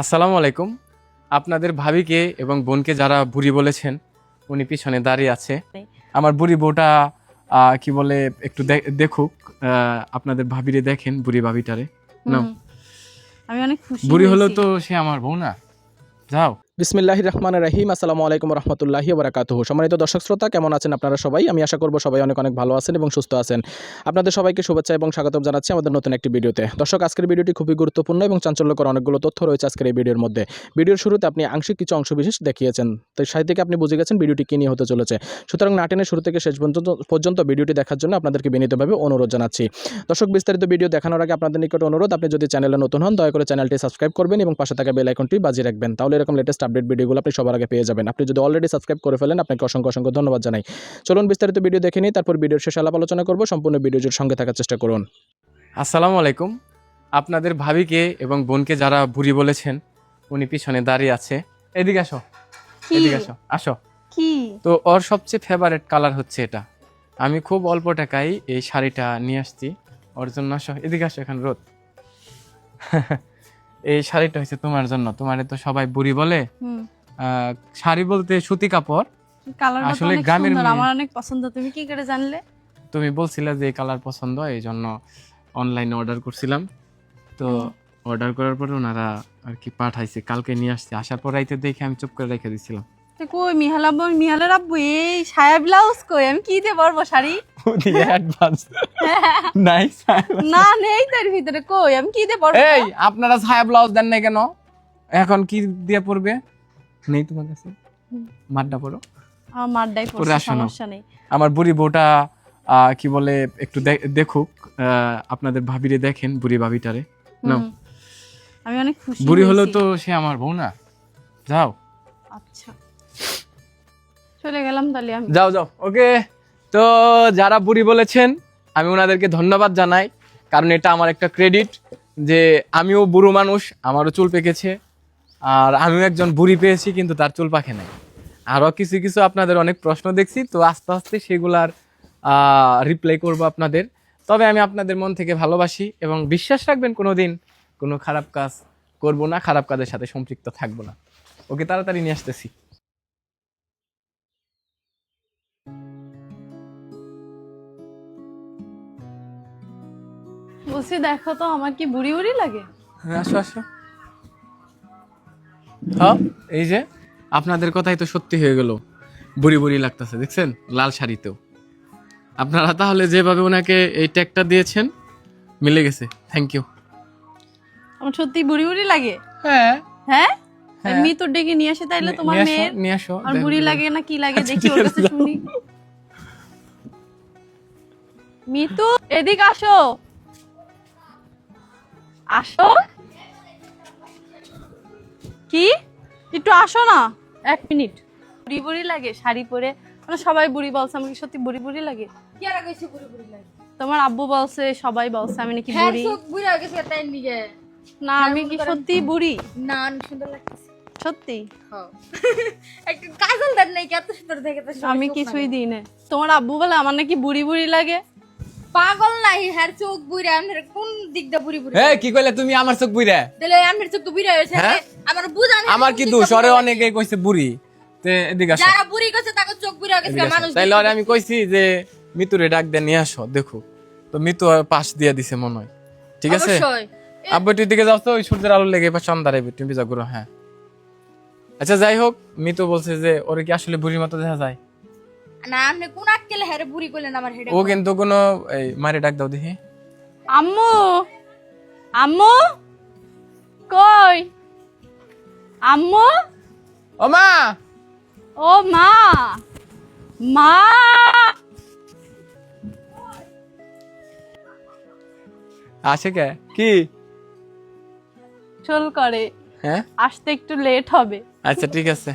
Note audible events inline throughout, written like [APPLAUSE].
আসসালামু আলাইকুম। আপনাদের ভাবিকে এবং বোনকে যারা বুড়ি বলেছেন উনি পিছনে দাঁড়িয়ে আছে। আমার বুড়ি বউটা কি বলে একটু দেখুক আপনাদের ভাবিরে দেখেন বুড়ি ভাবিটারে। না আমি অনেক খুশি বুড়ি হলেও তো সে আমার বউ না। যাও। বিসমিল্লাহ রহমান রাহিম। আসসালামু আলাইকুম রহমতুল্লাহি বরাকাতুহ সম্মানিত দর্শক শ্রোতা, কেমন আছেন আপনারা সবাই? আমি আশা করব সবাই অনেক অনেক ভালো আছেন এবং সুস্থ আছেন। আপনাদের সবাইকে শুভেচ্ছা এবং স্বাগতম জানাচ্ছি আমাদের নতুন একটি ভিডিওতে। দর্শক, আজকের ভিডিওটি খুবই গুরুত্বপূর্ণ এবং চাঞ্চল্যকর অনেকগুলো তথ্য রয়েছে আজকের এই ভিডিওর মধ্যে। ভিডিওর শুরুতে আপনি আংশিক কিছু অংশবিশেষ দেখিয়েছেন তো সেই থেকে আপনি বুঝে গেছেন ভিডিওটি কী নিয়ে হতে চলেছে। সুতরাং নাটেনের শুরু থেকে শেষ পর্যন্ত পর্যন্ত ভিডিওটি দেখার জন্য আপনাদেরকে বিনীতভাবে অনুরোধ জানাচ্ছি। দর্শক, বিস্তারিত ভিডিও দেখানোর আগে আপনাদের নিকট অনুরোধ, আপনি যদি চ্যানেলে নতুন হন, দয়া করে চ্যানেলটি সাবস্ক্রাইব করবেন এবং পাশে থাকা বেল আইকনটি বাজিয়ে রাখবেন। তাহলে এরকম লেটেস্ট আপডেট ভিডিওগুলো আপনি সবার আগে পেয়ে যাবেন। আপনি যদি অলরেডি সাবস্ক্রাইব করে ফেলেন আপনাকে অসংখ্য অসংখ্য ধন্যবাদ জানাই। চলুন বিস্তারিত ভিডিও দেখে নিই তারপর ভিডিওর শেষে আলাপ আলোচনা করব। সম্পূর্ণ ভিডিওর সঙ্গে থাকার চেষ্টা করুন। আসসালামু আলাইকুম। আপনাদের ভাবিকে এবং বোনকে যারা বুড়ি বলেছেন উনি পিছনে দাঁড়িয়ে আছে। এদিকে আসো। এদিকে আসো। আসো। কি? তো ওর সবচেয়ে ফেভারেট কালার হচ্ছে এটা। আমি খুব অল্প টাকায় এই শাড়িটা নিয়ে আসছি। ওর জন্য আসো। এদিকে আসো এখন রোদ। [LAUGHS] এই শাড়িটা হচ্ছে তোমার জন্য। তোমার তো সবাই বুড়ি বলে। শাড়ি বলতে সুতি কাপড়। আসলে গ্রামের আমার অনেক পছন্দ। তুমি কি করে জানলে? তুমি বলছিলে যে কালার পছন্দ এই জন্য অনলাইনে অর্ডার করছিলাম। তো অর্ডার করার পরে ওনারা আর কি পাঠাইছে কালকে নিয়ে আসছে। আসার পর রাইতে দেখে আমি চুপ করে রেখে দিছিলাম। কই মিহাল আব্বু মিহালের আব্বু এই সায়া ব্লাউজ কই? আমি কি দিয়ে পরবো শাড়ি? অ্যাডভান্স [LAUGHS] নাইস না নেই তার ভিতরে কই? আমি কি দিয়ে পরবো এই আপনারা ছায়া ব্লাউজ দেন নাই কেন? এখন কি দিয়ে পড়বে? নেই তোমার কাছে? মাড্ডা পড়ো আমার না। সমস্যা নেই। বুড়ি বউটা কি বলে একটু দেখুক আপনাদের ভাবিরে দেখেন বুড়ি ভাবিটারে। আমি অনেক খুশি বুড়ি হয়েছি। তো সে আমার বউ না। যাও। আচ্ছা। চলে গেলাম তাহলে আমি। যাও যাও। ওকে। তো যারা বুড়ি বলেছেন, আমি ওনাদেরকে ধন্যবাদ জানাই, কারণ এটা আমার একটা ক্রেডিট যে আমিও বুড়ো মানুষ, আমারও চুল পেকেছে, আর আমিও একজন বুড়ি পেয়েছি, কিন্তু তার চুল পাকে নাই। আরও কিছু কিছু আপনাদের অনেক প্রশ্ন দেখছি, তো আস্তে আস্তে সেগুলার রিপ্লাই করব আপনাদের। তবে আমি আপনাদের মন থেকে ভালোবাসি এবং বিশ্বাস রাখবেন কোনো দিন কোনো খারাপ কাজ করব না, খারাপ কাজের সাথে সম্পৃক্ত থাকব না। ওকে, তাড়াতাড়ি নিয়ে আসতেছি। বলছি দেখো তো আমার কি বুড়ি বুড়ি লাগে? হ্যাঁ আসো আসো। হ্যাঁ এই যে আপনাদের কথাই তো সত্যি হয়ে গেল। বুড়ি বুড়ি লাগতেছে দেখছেন? লাল শাড়িতেও। আপনারা তাহলে যেভাবে ওনাকে এই ট্যাগটা দিয়েছেন মিলে গেছে। থ্যাংক ইউ আমার সত্যি বুড়ি বুড়ি লাগে? হ্যাঁ। হ্যাঁ? হ্যাঁ। মি তোর ডেকে নিয়ে আসে তাইলে তোমার মেয়ের? নিয়ে আসো আর বুড়ি লাগে না কি লাগে দেখি ওর কাছে শুনি। [LAUGHS] মিতু এদিক আসো। আসো। কি? একটু আসো না? এক মিনিট। বুড়ি বুড়ি লাগে শাড়ি পরে। মানে সবাই বুড়ি বলছে আমাকে সত্যি বুড়ি বুড়ি লাগে? কি আর কইছে বুড়ি বুড়ি লাগে? তোমার আব্বু বলছে সবাই বলছে আমি নাকি হ্যাঁ বুড়ি। বুড়ি হয়ে গেছে তাই নিগে না আমি কি সত্যি বুড়ি? না অনেক সুন্দর লাগতেছে। সত্যি? হ্যাঁ। [LAUGHS] একটু কাজল দেন নাই কি এত সুন্দর দেখে তো আমি কিছুই দিই না তোমার আব্বু বলে আমার নাকি বুড়ি বুড়ি লাগে? পাগল নাই হ্যাঁ চোখ আমনের কোন দিক বুড়ি বুড়ি? কি কইলে তুমি আমার চোখ বুইরা? তাহলে আমনের চোখ তো হ্যাঁ? আমার বুঝান আমার কি দোষ? অনেকে কইছে বুড়ি। তে এদিকে আসো। যারা বুড়ি গেছে তাকে চোখ গেছে মানুষ তাইলে আমি কইছি যে মিতুরে ডাক দিয়ে নিয়ে আসো দেখো। তো মিতু পাশ দিয়ে দিছে মনে হয় ঠিক আছে? অবশ্যই। আব্বু তুই দিকে যাও তো ওই সূর্যের আলো লেগে এবার সন্ধ্যা তুমি যা করো হ্যাঁ। আচ্ছা যাই হোক মিতু বলছে যে ওরে কি আসলে বুড়ির মতো দেখা যায়? না আপনি কোন আক্কেলে হ্যাঁ বুড়ি কইলেন আমার হেডে? ও কিন্তু কোনো এই মারে ডাক দাও দেখি। আম্মু! আম্মু! কই? আম্মু! ও মা! ও মা! মা! আসে কে? কি? চল করে। হ্যাঁ? আসতে একটু লেট হবে। আচ্ছা ঠিক আছে।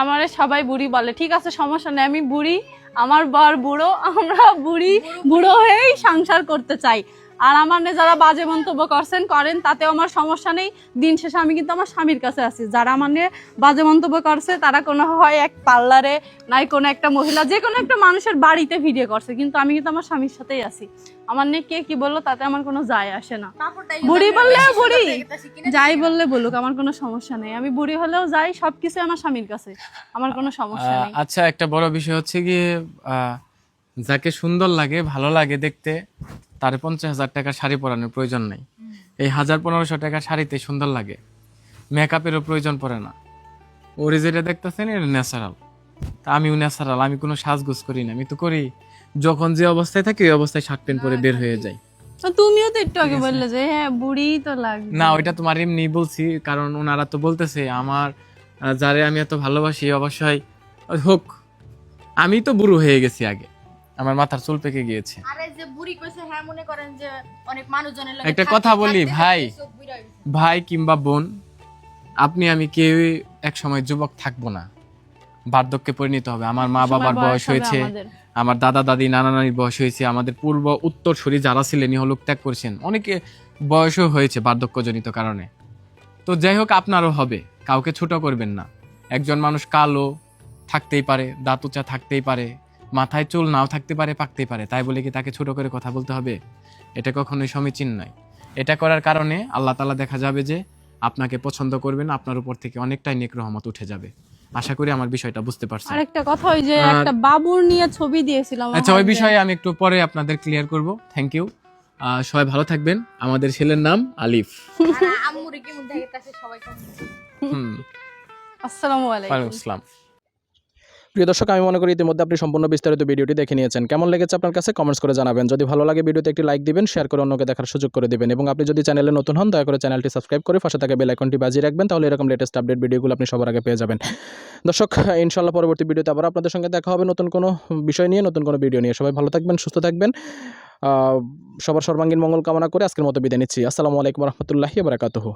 আমারে সবাই বুড়ি বলে। ঠিক আছে সমস্যা নেই আমি বুড়ি আমার বর বুড়ো আমরা বুড়ি বুড়ো হয়েই সংসার করতে চাই। আর আমার নিয়ে যারা বাজে মন্তব্য করছেন করেন তাতেও আমার সমস্যা নেই। দিন শেষে আমি কিন্তু আমার স্বামীর কাছে আছি। যারা আমার নিয়ে বাজে মন্তব্য করছে তারা কোনো হয় এক পার্লারে নাই কোনো একটা মহিলা যে কোনো একটা মানুষের বাড়িতে ভিডিও করছে কিন্তু আমি কিন্তু আমার স্বামীর সাথেই আছি। আমার নিয়ে কে কি বলল তাতে আমার কোনো যায় আসে না। বুড়ি বললেও বুড়ি যাই বললে বলুক আমার কোনো সমস্যা নেই। আমি বুড়ি হলেও যাই সবকিছু আমার স্বামীর কাছে। আমার কোনো সমস্যা নেই। আচ্ছা একটা বড় বিষয় হচ্ছে গিয়ে আহ, যাকে সুন্দর লাগে ভালো লাগে দেখতে তার পঞ্চাশ হাজার টাকার শাড়ি পরানোর প্রয়োজন নেই। এই হাজার পনেরোশো টাকার শাড়িতে সুন্দর লাগে। মেকআপেরও প্রয়োজন পড়ে না। ওরে যেটা দেখতেছেন এটা ন্যাচারাল তা আমিও ন্যাচারাল আমি কোনো সাজগোজ করি না। আমি তো করি যখন যে অবস্থায় থাকি ওই অবস্থায় শার্ট প্যান্ট পরে বের হয়ে যাই। তুমিও তো একটু আগে বললে যে হ্যাঁ বুড়ি তো লাগবে। না ওইটা তোমার এমনি বলছি কারণ ওনারা তো বলতেছে আমার যারে আমি এত ভালোবাসি অবশ্যই হোক আমি তো বুড়ো হয়ে গেছি আগে। আমার মাথার চুল পেকে গিয়েছে। আরে যে বুড়ি কইছে হ্যাঁ মনে করেন যে অনেক মানুষজনের লাগে একটা কথা বলি, ভাই। ভাই কিংবা বোন আপনি আমি কেউই এক সময় যুবক থাকব না। বার্ধক্যে পরিণত হবে। আমার মা বাবার বয়স হয়েছে আমার দাদা দাদি নানা নানির বয়স হয়েছে আমাদের পূর্ব উত্তরসূরি যারা ছিলেন ইহলোক ত্যাগ করেছেন অনেকে বয়সও হয়েছে বার্ধক্যজনিত কারণে। তো যাই হোক আপনারও হবে কাউকে ছোট করবেন না। একজন মানুষ কালো থাকতেই পারে দাঁত উঁচা থাকতেই পারে মাথায় চুল নাও থাকতে পারে পাকতেই পারে। তাই বলে কি তাকে ছোট করে কথা বলতে হবে? এটা কখনোই সমীচীন নয়। এটা করার কারণে আল্লাহ তালা দেখা যাবে যে আপনাকে পছন্দ করবেন আপনার উপর থেকে অনেকটাই নেক রহমত উঠে যাবে। আশা করি আমার বিষয়টা বুঝতে পারছেন। আরেকটা কথা ওই যে একটা বাবুর নিয়ে ছবি দিয়েছিলাম আচ্ছা ওই বিষয়ে আমি একটু পরে আপনাদের ক্লিয়ার করব। থ্যাংক ইউ সবাই ভালো থাকবেন। আমাদের ছেলের নাম আলিফ। আম্মুরে কেমন দেখতাছে সবাই আসসালামু আলাইকুম। ওয়ালাইকুম আসসালাম। প্রিয় দর্শক, আমি মনে করি ইতিমধ্যে আপনি সম্পূর্ণ বিস্তারিত ভিডিওটি দেখে নিয়েছেন। কেমন লেগেছে আপনার কাছে কমেন্টস করে জানাবেন। যদি ভালো লাগে ভিডিওতে একটি লাইক দিবেন শেয়ার করে অন্যকে দেখার সুযোগ করে দিবেন এবং আপনি যদি চ্যানেলে নতুন হন, দয়া করে চ্যানেলটি সাবস্ক্রাইব করে পাশে থাকা বেল আইকনটি বাজিয়ে রাখবেন, তাহলে এরকম লেটেস্ট আপডেট ভিডিওগুলো আপনি সবার আগে পেয়ে যাবেন। দর্শক ইনশাল্লাহ পরবর্তী ভিডিওতে আবার আপনাদের সঙ্গে দেখা হবে নতুন কোনো বিষয় নিয়ে, নতুন কোনো ভিডিও নিয়ে। সবাই ভালো থাকবেন, সুস্থ থাকবেন। সবার সর্বাঙ্গীন মঙ্গল কামনা করে আজকের মতো বিদায় নিচ্ছি। আসসালামু আলাইকুম রহমতুল্লাহি বারাকাতুহু।